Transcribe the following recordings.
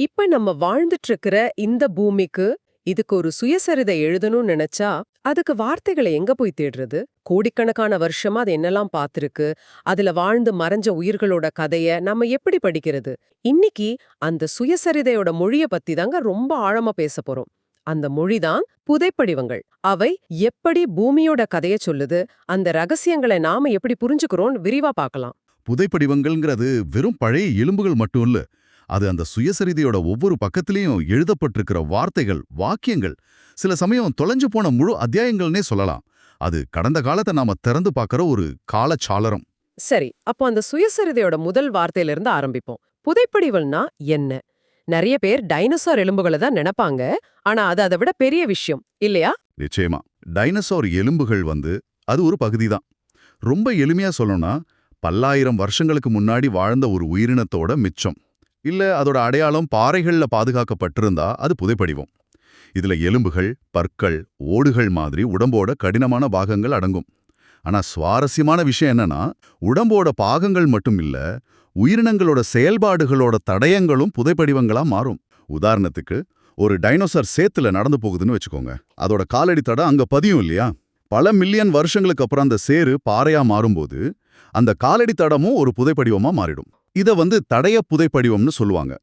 இப்ப நம்ம வாழ்ந்துட்டு இருக்கிற இந்த பூமிக்கு இதுக்கு ஒரு சுயசரிதை எழுதணும்னு நினைச்சா அதுக்கு வார்த்தைகளை எங்க போய் தேடுறது? கோடிக்கணக்கான வருஷமா அது என்னெல்லாம் பார்த்திருக்கு அதுல வாழ்ந்து மறைஞ்ச உயிர்களோட கதைய நம்ம எப்படி படிக்கிறது? இன்னைக்கு அந்த சுயசரிதையோட மொழிய பத்தி தாங்க ரொம்ப ஆழமா பேச போறோம். அந்த மொழிதான் புதைப்படிவங்கள். அவை எப்படி பூமியோட கதைய சொல்லுது? அந்த ரகசியங்களை நாம எப்படி புரிஞ்சுக்கிறோம்னு விரிவா பார்க்கலாம் புதைப்படிவங்கள்ங்கிறது வெறும் பழைய எலும்புகள் மட்டும் இல்ல அது அந்த சுயசரிதையோட ஒவ்வொரு பக்கத்திலையும் எழுதப்பட்டிருக்கிற வார்த்தைகள் வாக்கியங்கள் சில சமயம் தொலைஞ்சு போன முழு அத்தியாயங்கள்னே சொல்லலாம். அது கடந்த காலத்தை நாம திறந்து பார்க்கற ஒரு காலச்சாளரம். சரி அப்போ அந்த சுயசரிதையோட முதல் வார்த்தையில இருந்து ஆரம்பிப்போம். புதைப்படிவல்னா என்ன? நிறைய பேர் டைனோசார் எலும்புகளை தான் நினைப்பாங்க. ஆனா அது அதை விட பெரிய விஷயம் இல்லையா? நிச்சயமா. டைனோசார் எலும்புகள் வந்து அது ஒரு பகுதி தான் ரொம்ப எளிமையா சொல்லணும்னா பல்லாயிரம் வருஷங்களுக்கு முன்னாடி வாழ்ந்த ஒரு உயிரினத்தோட மிச்சம். இல்ல அதோட அடையாளம் பாறைகள்ல பாதுகாக்கப்பட்டிருந்தா அது புதைப்படிவம் இதுல எலும்புகள் பற்கள் ஓடுகள் மாதிரி உடம்போட கடினமான பாகங்கள் அடங்கும். ஆனா சுவாரஸ்யமான விஷயம் என்னன்னா உடம்போட பாகங்கள் மட்டும் இல்ல உயிரினங்களோட செயல்பாடுகளோட தடயங்களும் புதைப்படிவங்களா மாறும். உதாரணத்துக்கு ஒரு டைனோசர் சேத்துல நடந்து போகுதுன்னு வச்சுக்கோங்க. அதோட காலடி தடம் அங்க பதியும் இல்லையா? பல மில்லியன் வருஷங்களுக்கு அப்புறம் அந்த சேரு பாறையா மாறும்போது அந்த காலடி தடமும் ஒரு புதைப்படிவமா மாறிடும். இத வந்து தடய புதைப்படிவம்னு சொல்லுவாங்க.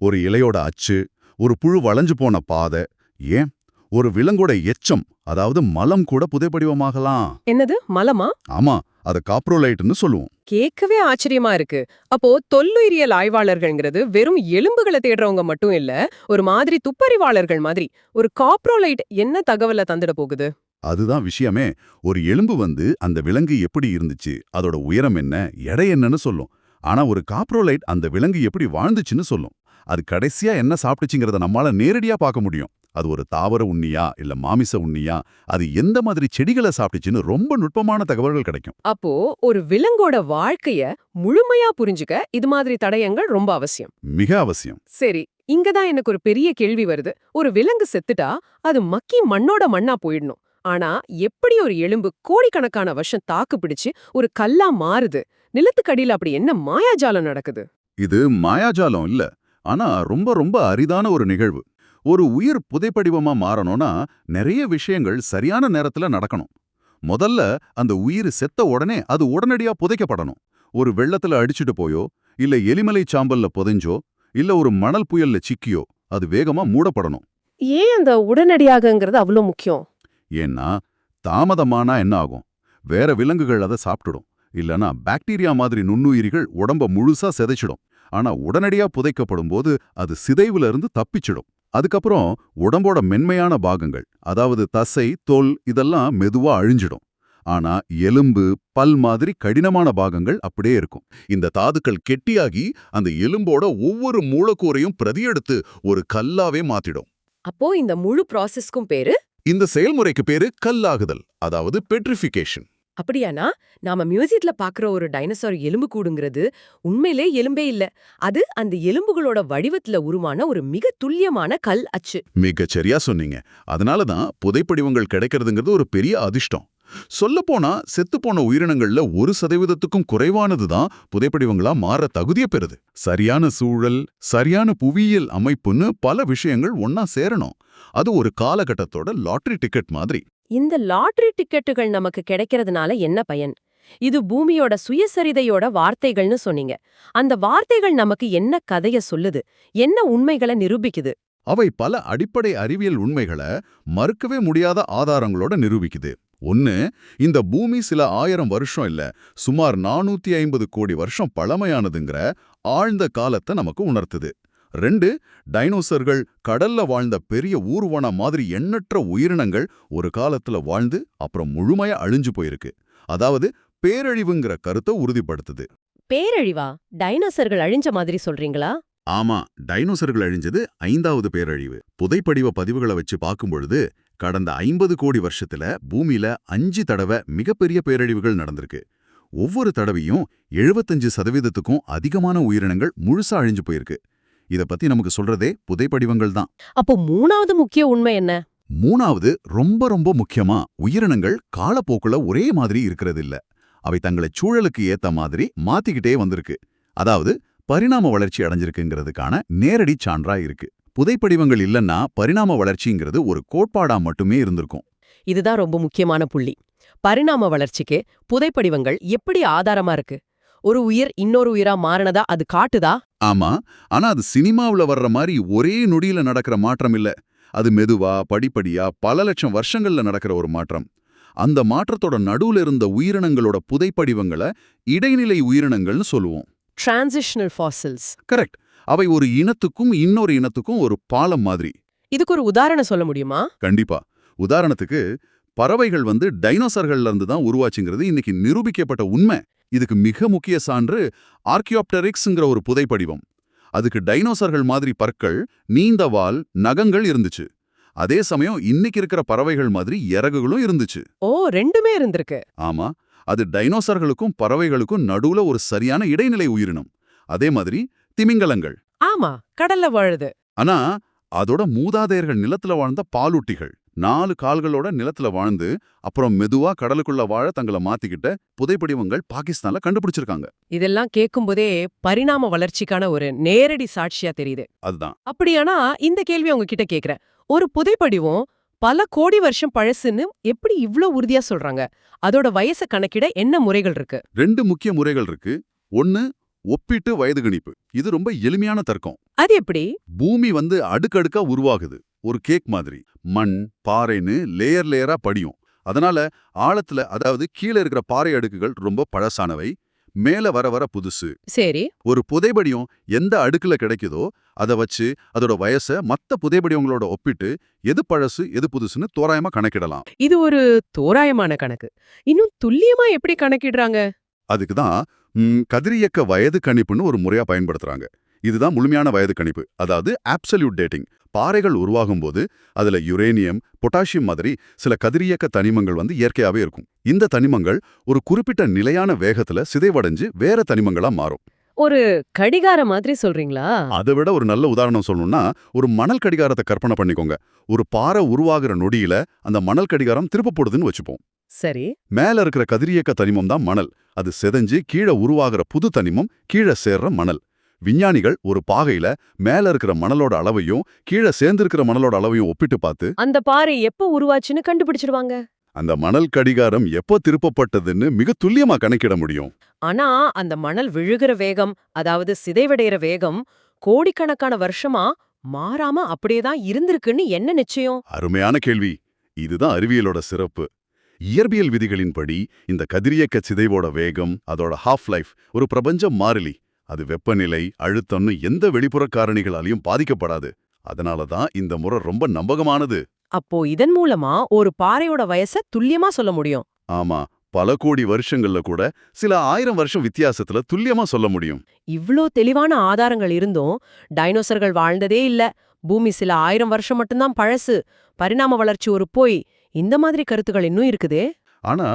ஒரு இலையோட அச்சு ஒரு புழு வளைஞ்சு போன பாதை ஏன்? ஒரு விலங்கோட எச்சம் அதாவது மலம் கூட புதைப்படிவமாகலாம். என்னது? மலமா? ஆமா அத காப்ரோலைட்னு சொல்லுவோம். கேட்கவே ஆச்சரியமா இருக்கு. அப்போ தொல்லுயிரியல் ஆய்வாளர்கள்ங்கிறது வெறும் எலும்புகளை தேடுறவங்க மட்டும் இல்ல ஒரு மாதிரி துப்பறிவாளர்கள் மாதிரி. ஒரு காப்ரோலைட் என்ன தகவலை தந்துட போகுது? அதுதான் விஷயமே. ஒரு எலும்பு வந்து அந்த விலங்கு எப்படி இருந்துச்சு அதோட உயரம் என்ன எடை என்னன்னு சொல்லும். ஆனா ஒரு காப்ரோலைட் அந்த விலங்கு எப்படி வாழ்ந்துச்சுன்னு சொல்லும். அது கடைசியா என்ன சாப்பிட்டுச்சுங்கிறத நம்மால நேரடியா பார்க்க முடியும். அது ஒரு தாவர உண்ணியா இல்ல மாமிச உண்ணியா அது எந்த மாதிரி செடிகளை சாப்பிட்டுச்சுன்னு ரொம்ப நுட்பமான தகவல்கள் கிடைக்கும். அப்போ ஒரு விலங்கோட வாழ்க்கைய முழுமையா புரிஞ்சுக்க இது மாதிரி தடயங்கள் ரொம்ப அவசியம். மிக அவசியம். சரி இங்கதான் எனக்கு ஒரு பெரிய கேள்வி வருது. ஒரு விலங்கு செத்துட்டா அது மக்கி மண்ணோட மண்ணா போயிடணும். ஆனா எப்படி ஒரு எலும்பு கோடிக்கணக்கான வருஷம் தாக்கு பிடிச்சு ஒரு கல்லா மாறுது? நிலத்துக்கடியில அப்படி என்ன மாயாஜாலம் நடக்குது? இது மாயாஜாலம் இல்ல. ஆனா ரொம்ப ரொம்ப அரிதான ஒரு நிகழ்வு. ஒரு உயிர் புதைப்படிவமா மாறணும்னா நிறைய விஷயங்கள் சரியான நேரத்துல நடக்கணும். முதல்ல அந்த உயிர் செத்த உடனே அது உடனடியா புதைக்கப்படணும். ஒரு வெள்ளத்துல அடிச்சிட்டு போயோ இல்ல எலிமலை சாம்பல்ல புதைஞ்சோ இல்ல ஒரு மணல் புயல்ல சிக்கியோ அது வேகமா மூடப்படணும். ஏன் அந்த உடனடியாகங்கிறது அவ்வளவு முக்கியம்? ஏன்னா தாமதமானா என்ன ஆகும்? வேற விலங்குகள் அதை சாப்பிட்டுடும். இல்லனா பாக்டீரியா மாதிரி நுண்ணுயிரிகள் உடம்ப முழுசா சிதைச்சிடும். ஆனா உடனடியா புதைக்கப்படும் போது அது சிதைவுல இருந்து தப்பிச்சிடும். அதுக்கப்புறம் உடம்போட மென்மையான பாகங்கள் அதாவது தசை தோல் இதெல்லாம் மெதுவா அழிஞ்சிடும். ஆனா எலும்பு பல் மாதிரி கடினமான பாகங்கள் அப்படியே இருக்கும். இந்த தாதுக்கள் கெட்டியாகி அந்த எலும்போட ஒவ்வொரு மூலக்கூறையும் பிரதியெடுத்து ஒரு கல்லாவே மாத்திடும். அப்போ இந்த முழு ப்ராசஸ்க்கும் பேரு? இந்த செயல்முறைக்கு பேரு கல்லாகுதல் அதாவது பெட்ரிஃபிகேஷன் அப்படியானா? நாம மியூசியத்துல பாக்குற ஒரு டைனோசார் எலும்பு கூடுங்கிறது உண்மையிலே எலும்பே இல்ல. அது அந்த எலும்புகளோட வடிவத்துல உருவான ஒரு மிக துல்லியமான கல் அச்சு. மிகச் சரியா சொன்னீங்க. அதனால தான் புதைப்படிவங்கள் கிடைக்கிறதுங்கிறது ஒரு பெரிய அதிர்ஷ்டம். சொல்லப்போனா செத்துப்போன உயிரினங்கள்ல ஒரு சதவீதத்துக்கும் குறைவானது தான் புதைப்படிவங்களா மாற தகுதிய பெறுது. சரியான சூழல் சரியான புவியியல் அமைப்புன்னு பல விஷயங்கள் ஒன்னா சேரணும். அது ஒரு காலகட்டத்தோட லாட்டரி டிக்கெட் மாதிரி. இந்த லாட்டரி டிக்கெட்டுகள் நமக்கு கிடைக்கிறதுனால என்ன பயன்? இது பூமியோட சுயசரிதையோட வார்த்தைகள்னு சொன்னீங்க. அந்த வார்த்தைகள் நமக்கு என்ன கதைய சொல்லுது? என்ன உண்மைகளை நிரூபிக்குது? அவை பல அடிப்படை அறிவியல் உண்மைகளை மறுக்கவே முடியாத ஆதாரங்களோட நிரூபிக்குது. ஒன்னு இந்த பூமி சில ஆயிரம் வருஷம் இல்ல சுமார் நானூத்தி ஐம்பது கோடி வருஷம் பழமையானதுங்கிற ஆழ்ந்த காலத்தை நமக்கு உணர்த்துது. ரெண்டு டைனோசர்கள் கடல்ல வாழ்ந்த பெரிய ஊர்வன மாதிரி எண்ணற்ற உயிரினங்கள் ஒரு காலத்துல வாழ்ந்து அப்புறம் முழுமையா அழிஞ்சு போயிருக்கு. அதாவது பேரழிவுங்கிற கருத்தை உறுதிப்படுத்துது. பேரழிவா? டைனோசர்கள் அழிஞ்ச மாதிரி சொல்றீங்களா? ஆமா டைனோசர்கள் அழிஞ்சது ஐந்தாவது பேரழிவு. புதைப்படிவ பதிவுகளை வச்சு பார்க்கும் பொழுது கடந்த ஐம்பது கோடி வருஷத்துல பூமியில அஞ்சு தடவை மிகப்பெரிய பேரழிவுகள் நடந்திருக்கு. ஒவ்வொரு தடவையும் எழுபத்தஞ்சு சதவீதத்துக்கும் அதிகமான உயிரினங்கள் முழுசா அழிஞ்சு போயிருக்கு. இத பத்தி நமக்கு சொல்றதே புதைப்படிவங்கள் தான். அப்போ மூணாவது முக்கிய உண்மை என்ன? மூணாவது ரொம்ப ரொம்ப முக்கியமா உயிரினங்கள் காலப்போக்குல ஒரே மாதிரி இருக்கிறது இல்ல அவை தங்களை சூழலுக்கு ஏத்த மாதிரி மாத்திக்கிட்டே வந்திருக்கு. அதாவது பரிணாம வளர்ச்சி அடைஞ்சிருக்குங்கிறதுக்கான நேரடி சான்றா இருக்கு. புதைப்படிவங்கள் இல்லைன்னா பரிணாம வளர்ச்சிங்கிறது ஒரு கோட்பாடா மட்டுமே இருந்திருக்கும். இதுதான் ரொம்ப முக்கியமான புள்ளி. பரிணாம வளர்ச்சிக்கு புதைப்படிவங்கள் எப்படி ஆதாரமா இருக்கு? ஒரு உயிர் இன்னொரு உயிரா மாறினதா? அது காட்டுதா? ஆமா. ஆனா அது சினிமாவுல வர்ற மாதிரி ஒரே நொடியில நடக்கிற மாற்றம் இல்ல. அது மெதுவா படிப்படியா பல லட்சம் வருஷங்கள்ல நடக்கிற ஒரு மாற்றம். அந்த மாற்றத்தோட நடுவுல இருந்த உயிரினங்களோட புதைப்படிவங்களை இடைநிலை உயிரினங்கள்னு சொல்லுவோம். டிரான்சிஷனல் ஃபாசில்ஸ் கரெக்ட் அவை ஒரு இனத்துக்கும் இன்னொரு இனத்துக்கும் ஒரு பாலம் மாதிரி. இதுக்கு ஒரு உதாரணம் சொல்ல முடியுமா? கண்டிப்பா. உதாரணத்துக்கு பறவைகள் வந்து டைனோசர்கள்ல இருந்து தான் உருவாச்சுங்கிறது இன்னைக்கு நிரூபிக்கப்பட்ட உண்மை. இதுக்கு மிக முக்கிய சான்று ஆர்கியோப்டரிக்ஸ்ங்கிற ஒரு புதைப்படிவம் அதுக்கு டைனோசர்கள் மாதிரி பற்கள் நீண்ட வால் நகங்கள் இருந்துச்சு. அதே சமயம் இன்னைக்கு இருக்கிற பறவைகள் மாதிரி இறகுகளும் இருந்துச்சு. ஓ ரெண்டுமே இருந்திருக்கு. ஆமா அது டைனோசர்களுக்கும் பறவைகளுக்கும் நடுவுல ஒரு சரியான இடைநிலை உயிரினம். அதே மாதிரி திமிங்கலங்கள். ஆமா கடல்ல வாழுது. ஆனா அதோட மூதாதையர்கள் நிலத்துல வாழ்ந்த பாலூட்டிகள். நாலு கால்களோட நிலத்துல வாழ்ந்து அப்புறம் மெதுவா கடலுக்குள்ள வாழ தங்களை மாத்திக்கிட்ட புதைப்படிவங்கள் பாகிஸ்தான்ல கண்டுபிடிச்சிருக்காங்க. இதெல்லாம் கேட்கும்போதே பரிணாம வளர்ச்சிக்கான ஒரு நேரடி சாட்சியா தெரியுது. அதுதான். அப்படியானா இந்த கேள்வி உங்ககிட்ட கேக்குறேன். ஒரு புதைப்படிவம் பல கோடி வருஷம் பழசுன்னு எப்படி இவ்ளோ உறுதியா சொல்றாங்க? அதோட வயசை கணக்கிட என்ன முறைகள் இருக்கு? ரெண்டு முக்கிய முறைகள் இருக்கு. ஒன்னு ஒப்பிட்டு வயது கணிப்பு. இது ரொம்ப எளிமையான தர்க்கம். அது எப்படி? பூமி வந்து அடுக்கடுக்கா உருவாகுது. ஒரு கேக் மாதிரி. மண் பாறைன்னு லேயர் லேயரா படியும். அதனால ஆழத்துல அதாவது கீழே இருக்கிற பாறை அடுக்குகள் ரொம்ப பழசானவை. மேல வர வர புதுசு. சரி. ஒரு புதைபடியும் எந்த அடுக்குல கிடைக்குதோ அதை வச்சு அதோட வயசை மத்த புதைபடிவங்களோட ஒப்பிட்டு எது பழசு எது புதுசுன்னு தோராயமா கணக்கிடலாம். இது ஒரு தோராயமான கணக்கு. இன்னும் துல்லியமா எப்படி கணக்கிடுறாங்க? அதுக்கு தான் கதிரியக்க வயது கணிப்புன்னு ஒரு முறையா பயன்படுத்துறாங்க. இதுதான் முழுமையான வயது கணிப்பு. அதாவது ஆப்சல்யூட் டேட்டிங் பாறைகள் உருவாகும் போது அதுல யுரேனியம் பொட்டாசியம் மாதிரி சில கதிரியக்க தனிமங்கள் வந்து இயற்கையாவே இருக்கும். இந்த தனிமங்கள் ஒரு குறிப்பிட்ட நிலையான வேகத்துல சிதைவடைஞ்சு வேற தனிமங்களா மாறும். ஒரு கடிகார மாதிரி சொல்றீங்களா? அதை விட ஒரு நல்ல உதாரணம் சொல்லணும்னா ஒரு மணல் கடிகாரத்தை கற்பனை பண்ணிக்கோங்க. ஒரு பாறை உருவாகிற நொடியில அந்த மணல் கடிகாரம் திருப்ப போடுதுன்னு வச்சுப்போம். சரி. மேல இருக்கிற கதிரியக்க தனிமம் தான் மணல். அது செதஞ்சு கீழே உருவாகிற புது தனிமம் கீழே சேர்ற மணல். விஞ்ஞானிகள் ஒரு பாகையில மேல இருக்கிற மணலோட அளவையும் கீழே சேர்ந்திருக்கிற மணலோட அளவையும் ஒப்பிட்டு பார்த்து அந்த பாறை எப்ப உருவாச்சுன்னு கண்டுபிடிச்சிடுவாங்க. அந்த மணல் கடிகாரம் எப்போ திருப்பப்பட்டதுன்னு மிக துல்லியமா கணக்கிட முடியும். ஆனா அந்த மணல் விழுகிற வேகம் அதாவது சிதைவடைகிற வேகம் கோடிக்கணக்கான வருஷமா மாறாம அப்படியேதான் இருந்திருக்குன்னு என்ன நிச்சயம்? அருமையான கேள்வி. இதுதான் அறிவியலோட சிறப்பு. இயற்பியல் விதிகளின்படி இந்த கதிரியக்க சிதைவோட வேகம் அதோட ஹாஃப் லைஃப் ஒரு பிரபஞ்ச மாறிலி. அது வெப்பநிலை அழுத்தம்னு எந்த வெளிப்புற காரணிகளாலையும் பாதிக்கப்படாது. அதனால தான் இந்த முறை ரொம்ப நம்பகமானது. அப்போ இதன் மூலமா ஒரு பாறையோட வயசை துல்லியமா சொல்ல முடியும். ஆமா பல கோடி வருஷங்கள்ல கூட சில ஆயிரம் வருஷம் வித்தியாசத்துல துல்லியமா சொல்ல முடியும். இவ்ளோ தெளிவான ஆதாரங்கள் இருந்தும் டைனோசர்கள் வாழ்ந்ததே இல்ல. பூமி சில ஆயிரம் வருஷம் மட்டும்தான் பழசு. பரிணாம வளர்ச்சி ஒரு பொய் இந்த மாதிரி கருத்துக்கள் இன்னும் இருக்குதே? ஆனா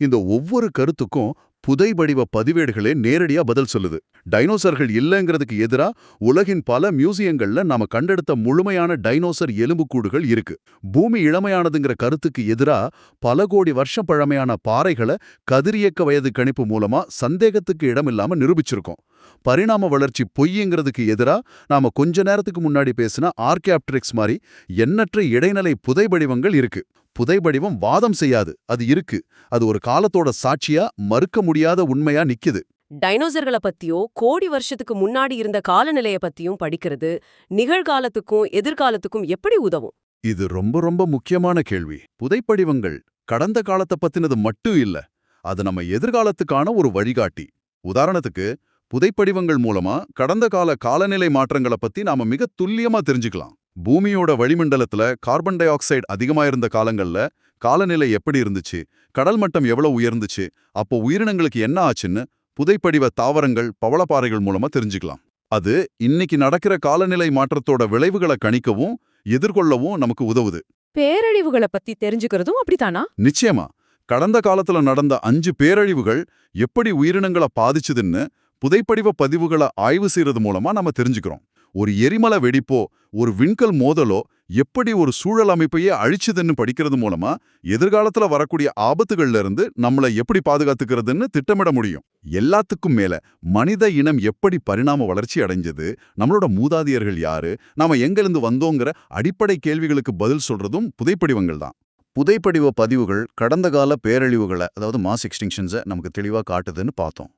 இந்த ஒவ்வொரு கருத்துக்கும் புதை வடிவ பதிவேடுகளே நேரடியா பதில் சொல்லுது. டைனோசர்கள் இல்லைங்கிறதுக்கு எதிரா உலகின் பல மியூசியங்கள்ல நாம கண்டெடுத்த முழுமையான டைனோசர் எலும்புக்கூடுகள் இருக்கு. பூமி இளமையானதுங்கிற கருத்துக்கு எதிரா பல கோடி வருஷம் பழமையான பாறைகளை கதிரியக்க வயது கணிப்பு மூலமா சந்தேகத்துக்கு இடமில்லாம நிரூபிச்சிருக்கோம். பரிணாம வளர்ச்சி பொய்யுங்கிறதுக்கு எதிரா நாம கொஞ்ச நேரத்துக்கு முன்னாடி பேசின ஆர்கியாப்ட்ரிக்ஸ் மாதிரி எண்ணற்ற இடைநிலை புதைபடிவங்கள் இருக்கு. புதைபடிவம் வாதம் செய்யாது. அது இருக்கு. அது ஒரு காலத்தோட சாட்சியா மறுக்க முடியாத உண்மையா நிக்குது. டைனோசர்களை பத்தியோ கோடி வருஷத்துக்கு முன்னாடி இருந்த காலநிலைய பத்தியும் படிக்கிறது நிகழ்காலத்துக்கும் எதிர்காலத்துக்கும் எப்படி உதவும்? இது ரொம்ப ரொம்ப முக்கியமான கேள்வி. புதைப்படிவங்கள் கடந்த காலத்தை பத்தினது மட்டும் இல்ல அது நம்ம எதிர்காலத்துக்கான ஒரு வழிகாட்டி. உதாரணத்துக்கு புதைப்படிவங்கள் மூலமா கடந்த கால காலநிலை மாற்றங்களை பத்தி நாம மிக துல்லியமா தெரிஞ்சுக்கலாம். பூமியோட வளிமண்டலத்துல கார்பன் டை ஆக்சைடு அதிகமா இருந்த காலங்கள்ல காலநிலை எப்படி இருந்துச்சு? கடல் மட்டம் எவ்வளவு உயர்ந்துச்சு? அப்போ உயிரினங்களுக்கு என்ன ஆச்சுன்னு புதைப்படிவ தாவரங்கள் பவளப்பாறைகள் மூலமா தெரிஞ்சுக்கலாம். அது இன்னைக்கு நடக்கிற காலநிலை மாற்றத்தோட விளைவுகளை கணிக்கவும் எதிர்கொள்ளவும் நமக்கு உதவுது. பேரழிவுகளை பத்தி தெரிஞ்சுக்கிறதும் அப்படித்தானா? நிச்சயமா. கடந்த காலத்துல நடந்த அஞ்சு பேரழிவுகள் எப்படி உயிரினங்களை பாதிச்சுதுன்னு புதைப்படிவ பதிவுகளை ஆய்வு செய்யறது மூலமா நம்ம தெரிஞ்சுக்கிறோம். ஒரு எரிமலை வெடிப்போ ஒரு விண்கல் மோதலோ எப்படி ஒரு சூழல் அமைப்பையே அழிச்சுதுன்னு படிக்கிறது மூலமா எதிர்காலத்துல வரக்கூடிய ஆபத்துகள்ல இருந்து நம்மளை எப்படி பாதுகாத்துக்கிறதுன்னு திட்டமிட முடியும். எல்லாத்துக்கும் மேல மனித இனம் எப்படி பரிணாம வளர்ச்சி அடைஞ்சது நம்மளோட மூதாதையர்கள் யாரு நாம எங்கிருந்து வந்தோங்கிற அடிப்படை கேள்விகளுக்கு பதில் சொல்றதும் புதைப்படிவங்கள் தான். புதைப்படிவ பதிவுகள் கடந்த கால பேரழிவுகளை அதாவது மாஸ் எக்ஸ்டிங்ஷன்ஸை நமக்கு தெளிவா காட்டுதுன்னு பார்த்தோம்.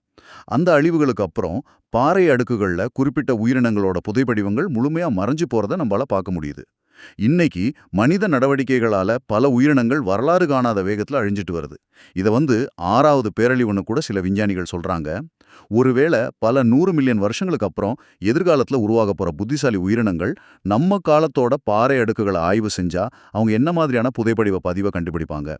அந்த அழிவுகளுக்கு அப்புறம் பாறை அடுக்குகள்ல குறிப்பிட்ட உயிரினங்களோட புதைப்படிவங்கள் முழுமையா மறைஞ்சு போறத நம்மளால பார்க்க முடியுது. இன்னைக்கு மனித நடவடிக்கைகளால பல உயிரினங்கள் வரலாறு காணாத வேகத்துல அழிஞ்சிட்டு வருது. இத வந்து ஆறாவது பேரழிவுன்னு கூட சில விஞ்ஞானிகள் சொல்றாங்க. ஒருவேளை பல நூறு மில்லியன் வருஷங்களுக்கு அப்புறம் எதிர்காலத்துல உருவாக போகிற புத்திசாலி உயிரினங்கள் நம்ம காலத்தோட பாறை அடுக்குகளை ஆய்வு செஞ்சா அவங்க என்ன மாதிரியான புதைப்படிவ பதிவை கண்டுபிடிப்பாங்க?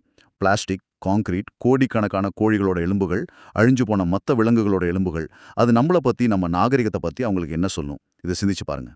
பிளாஸ்டிக் கான்கிரீட் கோடிக்கணக்கான கோழிகளோட எலும்புகள் அழிஞ்சு போன மற்ற விலங்குகளோட எலும்புகள். அது நம்மளை பத்தி நம்ம நாகரிகத்தை பத்தி அவங்களுக்கு என்ன சொல்லும்? இதை சிந்திச்சு பாருங்க.